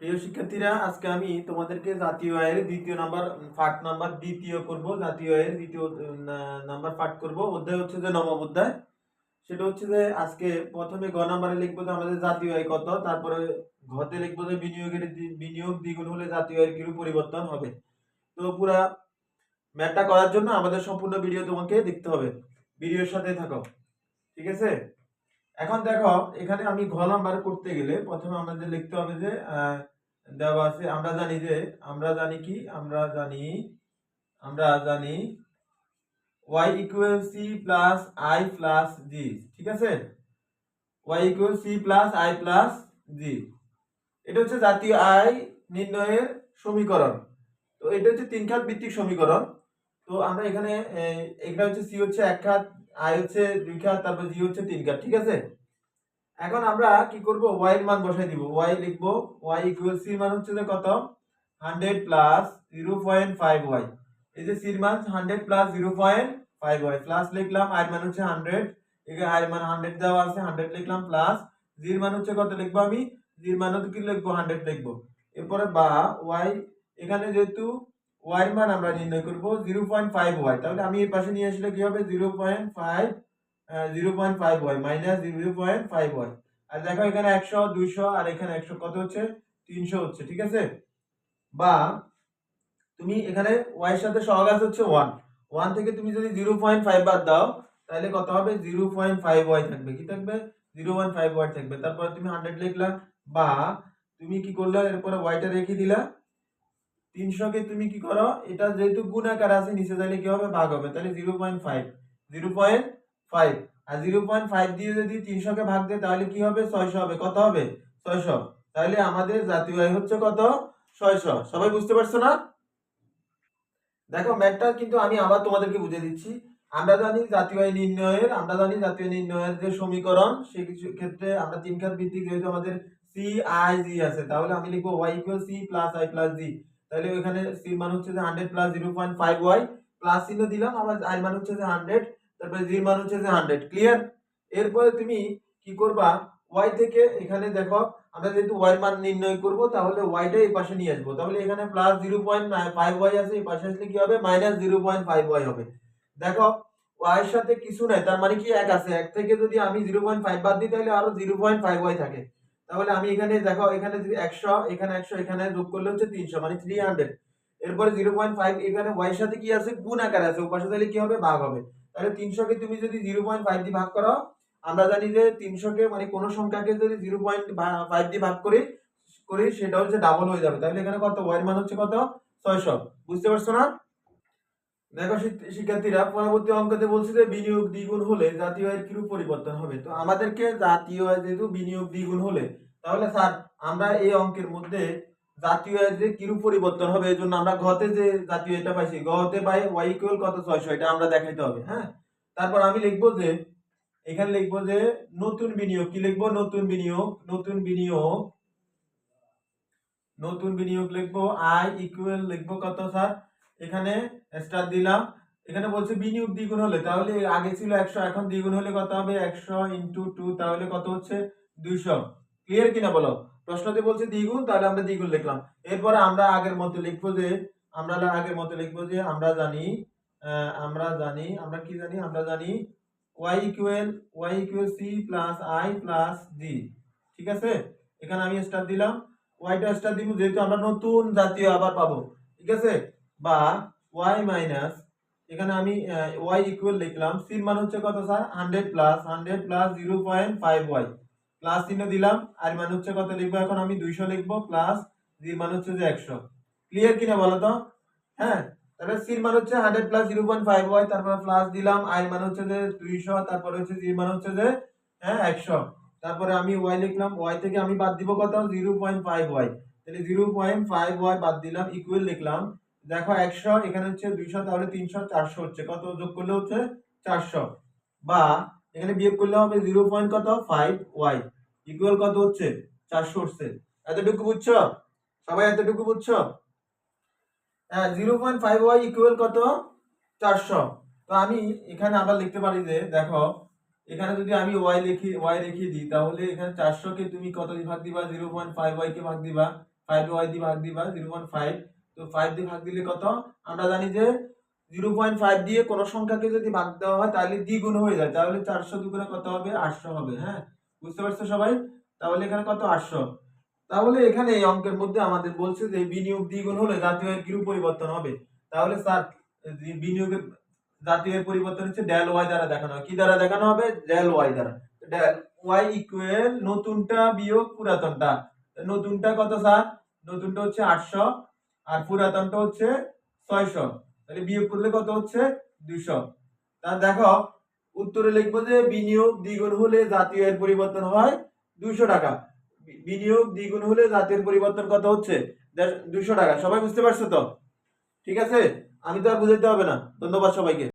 প্রিয় শিক্ষার্থীরা, আজকে আমি তোমাদেরকে জাতীয় আয়ের দ্বিতীয় নাম্বার, পাঠ নাম্বার দ্বিতীয় করব। জাতীয় আয়ের দ্বিতীয় নাম্বার পাঠ করব। অধ্যায় হচ্ছে যে নবম অধ্যায়। সেটা হচ্ছে যে আজকে প্রথমে গ নাম্বারে লিখব যে আমাদের জাতীয় আয় কত, তারপরে ঘতে লিখব যে বিনিয়োগের বিনিয়োগ দ্বিগুণ হলে জাতীয় আয়ের কিরূপ পরিবর্তন হবে। তো পুরা ম্যাথটা করার জন্য আমাদের সম্পূর্ণ ভিডিও তোমাকে দেখতে হবে। ভিডিওর সাথে থাকো। ঠিক আছে? এখন দেখো, এখানে আমি ঘ নাম্বার করতে গেলে প্রথমে আমাদের লিখতে হবে যে দেওয়া আছে, আমরা জানি যে, আমরা জানি কি? আমরা জানি আমরা জানি y equal C plus I plus G ঠিক আছে? y equal C plus I plus G এটা হচ্ছে জাতীয় আয় নির্ণয়ের সমীকরণ। তো এটা হচ্ছে তিন খাত ভিত্তিক সমীকরণ। তো আমরা এখানে এটা হচ্ছে সি হচ্ছে এক খাত আই হচ্ছে দুই খাত, তারপর জি হচ্ছে তিন খাত, ঠিক আছে? এখন আমরা কি করব? ওয়াই এর মান বসাই দিব। ওয়াই লিখব ওয়াই ইকুয়াল সি মান হচ্ছে যে কত? 100 প্লাস 0.5y এই যে সি মান 100 প্লাস 0.5y প্লাস লিখলাম এর মান হচ্ছে 100 এখানে এর মান 100 দেওয়া আছে 100 লিখলাম প্লাস জি এর মান হচ্ছে কত লিখব আমি? জি এর মান হচ্ছে কি লিখব? 100 লিখব। এরপরে বা ওয়াই এখানে যেহেতু এর মান আমরা নির্ণয় করব 0.5y তাহলে আমি এর পাশে নিয়ে আসলে কি হবে? 0.5 zero point five Y minus zero point five Y. আর দেখো এখানে একশো, দুইশো, আর এখানে একশো কত হচ্ছে? তিনশো হচ্ছে, ঠিক আছে? বা তুমি এখানে ওয়াই এর সাথে সহগাছ হচ্ছে ওয়ান। ওয়ান থেকে তুমি যদি জিরো পয়েন্ট ফাইভ বাদ দাও, তাহলে কত হবে? জিরো পয়েন্ট ফাইভ ওয়াই থাকবে। কি থাকবে? জিরো পয়েন্ট ফাইভ ওয়াই থাকবে। তারপরে তুমি হান্ড্রেড লিখলা। বা তুমি কি করলা? এরপরে ওয়াইটা রেখে দিলা। তিনশোকে তুমি কি করো? এটা যেহেতু গুণাকার আছে, নিচে তাহলে কি হবে? ভাগ হবে। তাহলে zero point five zero point five আর জিরো পয়েন্ট ফাইভ দিয়ে যদি তিনশোকে ভাগ দেয়, তাহলে কি হবে? ছয়শো হবে। কত হবে? ছয়শো। তাহলে আমাদের জাতীয় আয় হচ্ছে কত? ছয়শো। সবাই বুঝতে পারছ না? দেখো ম্যাথটা কিন্তু আমি আবার তোমাদেরকে বুঝে দিচ্ছি। আমরা জানি জাতীয় আয় নির্ণয়ের, আমরা জানি জাতীয় নির্ণয়ের যে সমীকরণ, সেই কিছু ক্ষেত্রে আমরা তিন খাত ভিত্তিক যেহেতু আমাদের সি আই জি আছে, তাহলে আমি লিখব Y equal C plus I plus G তাহলে ওইখানে সি মান হচ্ছে যে hundred plus zero point five Y plus চিহ্ন দিলাম, আবার আই মান হচ্ছে যে হান্ড্রেড তারপরে জি মান হচ্ছে যে হান্ড্রেড ক্লিয়ার এরপরে তুমি কি করবা? ওয়াই থেকে এখানে দেখো, আমরা যেহেতু ওয়াই মান নির্ণয় করব, তাহলে ওয়াইটা এই পাশে নিয়ে আসব। তাহলে এখানে plus zero point five Y আছে, এই পাশে আসলে কি হবে? Minus zero point five Y হবে। দেখো ওয়াই এর সাথে কিছু নাই, তার মানে কি এক আছে? এক থেকে যদি আমি জিরো পয়েন্ট ফাইভ বাদ দিই, তাহলে আরও জিরো পয়েন্ট ফাইভ ওয়াই থাকে। তাহলে আমি এখানে দেখো, এখানে যদি একশো, এখানে একশো, এখানে যোগ করলে হচ্ছে তিনশো মানে থ্রি হান্ড্রেড এরপরে জিরো পয়েন্ট ফাইভ এখানে ওয়াই সাথে কি আছে? গুণ আকারে আছে, ওপাশে তাহলে কি হবে? ভাগ হবে। তাহলে তিনশোকে তুমি যদি জিরো পয়েন্ট ফাইভ দিয়ে ভাগ করো, আমরা জানি যে তিনশোকে মানে কোনো সংখ্যাকে যদি জিরো পয়েন্ট ফাইভ দিয়ে ভাগ করি করি, সেটা হচ্ছে ডাবল হয়ে যাবে। তাহলে এখানে কত? ওয়াই মান হচ্ছে কত? ছয়শো। বুঝতে পারছ না? দেখো শিক্ষার্থীরা পরবর্তী অঙ্কতে বলছে যে বিনিয়োগ দ্বিগুণ হলে জাতীয় আয়ের কিরূপ পরিবর্তন হবে? তো আমাদেরকে জাতীয় আয় যেহেতু বিনিয়োগ দ্বিগুণ হলে, তাহলে স্যার আমরা এই অঙ্কের মধ্যে জাতীয় আয়ের যে কিরূপ পরিবর্তন হবে, এই জন্য আমরা ঘতে যে জাতীয় এটা পাইছি গতে পাই ওয়াই ইকুয়াল কত ছয়শো, এটা আমরা দেখাইতে হবে হ্যাঁ? তারপর আমি লিখব যে, এখানে লিখব যে নতুন বিনিয়োগ, কি লিখব? নতুন বিনিয়োগ নতুন বিনিয়োগ নতুন বিনিয়োগ লিখব আই ইকুয়াল লিখব কত, স্যার? এখানে স্টার দিলাম। এখানে বলছে বিনিয়োগ দ্বিগুণ হলে, তাহলে আগে ছিল একশো, এখন দ্বিগুণ হলে কত হবে? একশো ইন্টু টু তাহলে কত হচ্ছে? দুইশো। ক্লিয়ার কিনা বলো? প্রশ্নতে বলছে দ্বিগুণ, তাহলে আমরা দ্বিগুণ লিখলাম। এরপরে আমরা আগের মতো লিখব যে, আমরা আগের মতো লিখব যে, আমরা জানি আমরা জানি, আমরা কি জানি? আমরা জানি Y equal Y equal C plus I plus d ঠিক আছে? এখানে আমি স্টার দিলাম। ওয়াইটা স্টার দিব, যেহেতু আমরা নতুন জাতীয় আবার পাবো। ঠিক আছে? বা ওয়াই মাইনাস এখানে আমি ওয়াই ইকুয়াল লিখলাম, c মান হচ্ছে কত sir hundred plus hundred plus zero point five Y plus চিহ্ন দিলাম আর মান হচ্ছে কত লিখব? এখন আমি দুইশো লিখব প্লাস জি মান হচ্ছে যে একশো। ক্লিয়ার কিনা বলো তো? হ্যাঁ তাহলে সির মান হচ্ছে hundred plus zero point five Y তারপর প্লাস দিলাম আই মান হচ্ছে যে দুইশো, তারপরে হচ্ছে জি মান হচ্ছে যে হ্যাঁ একশো। তারপরে আমি ওয়াই লিখলাম ওয়াই থেকে আমি বাদ দিব কত? জিরো পয়েন্ট ফাইভ ওয়াই তাহলে জিরো পয়েন্ট ফাইভ ওয়াই বাদ দিলাম ইকুয়াল লিখলাম দেখো একশো, এখানে হচ্ছে দুইশো, তাহলে তিনশো, চারশো হচ্ছে। কত যোগ করলে হচ্ছে চারশো। বা এখানে বিয়োগ করলে হবে জিরো পয়েন্ট কত? Five Y. ইকুয়াল কত হচ্ছে? চারশো হচ্ছে। এতটুকু বুঝছ? সবাই এতটুকু বুঝছ? হ্যাঁ zero point five Y equal কত? চারশো। তো আমি এখানে আবার লিখতে পারি যে, দেখো, এখানে যদি আমি ওয়াই লিখি, ওয়াই রেখে দিই, তাহলে এখানে চারশোকে তুমি কত দিয়ে ভাগ দিবা? জিরো পয়েন্ট ফাইভ ওয়াই কে ভাগ দিবা। ফাইভ ওয়াই দিয়ে ভাগ দিবা, জিরো পয়েন্ট ফাইভ তো ফাইভ দিয়ে ভাগ দিলে কত? আমরা জানি যে জিরো পয়েন্ট ফাইভ দিয়ে কোনো সংখ্যাকে যদি ভাগ দেওয়া হয়, তাহলে দ্বিগুণ হয়ে যায়। তাহলে চারশো দুগুণে কত হবে? আটশো হবে হ্যাঁ? বুঝতে পারছ সবাই? তাহলে এখানে কত? আটশো। তাহলে এখানে এই অঙ্কের মধ্যে আমাদের বলছে যে বিনিয়োগ দ্বিগুণ হলে জাতীয় কিরূপ পরিবর্তন হবে? তাহলে স্যার বিনিয়োগের জাতীয় পরিবর্তন হচ্ছে ডেল ওয়াই দ্বারা দেখানো হয়। কি দ্বারা দেখানো হবে? ডেল ওয়াই দ্বারা। ডেল ওয়াই ইকুয়াল নতুনটা বিয়োগ পুরাতনটা। নতুনটা কত স্যার নতুনটা হচ্ছে আটশো। আর পুরাতনটা হচ্ছে ছয়শো। তাহলে বিয়োগ করলে কত হচ্ছে? দুইশো। তা দেখো, উত্তরে লিখব যে বিনিয়োগ দ্বিগুণ হলে জাতীয় এর পরিবর্তন হয় দুইশো টাকা। বিনিয়োগ দ্বিগুণ হলে জাতীয় পরিবর্তন কত হচ্ছে? দুইশো টাকা। সবাই বুঝতে পারছ তো? ঠিক আছে? আমি তো আর বুঝাইতে হবে না। ধন্যবাদ সবাইকে।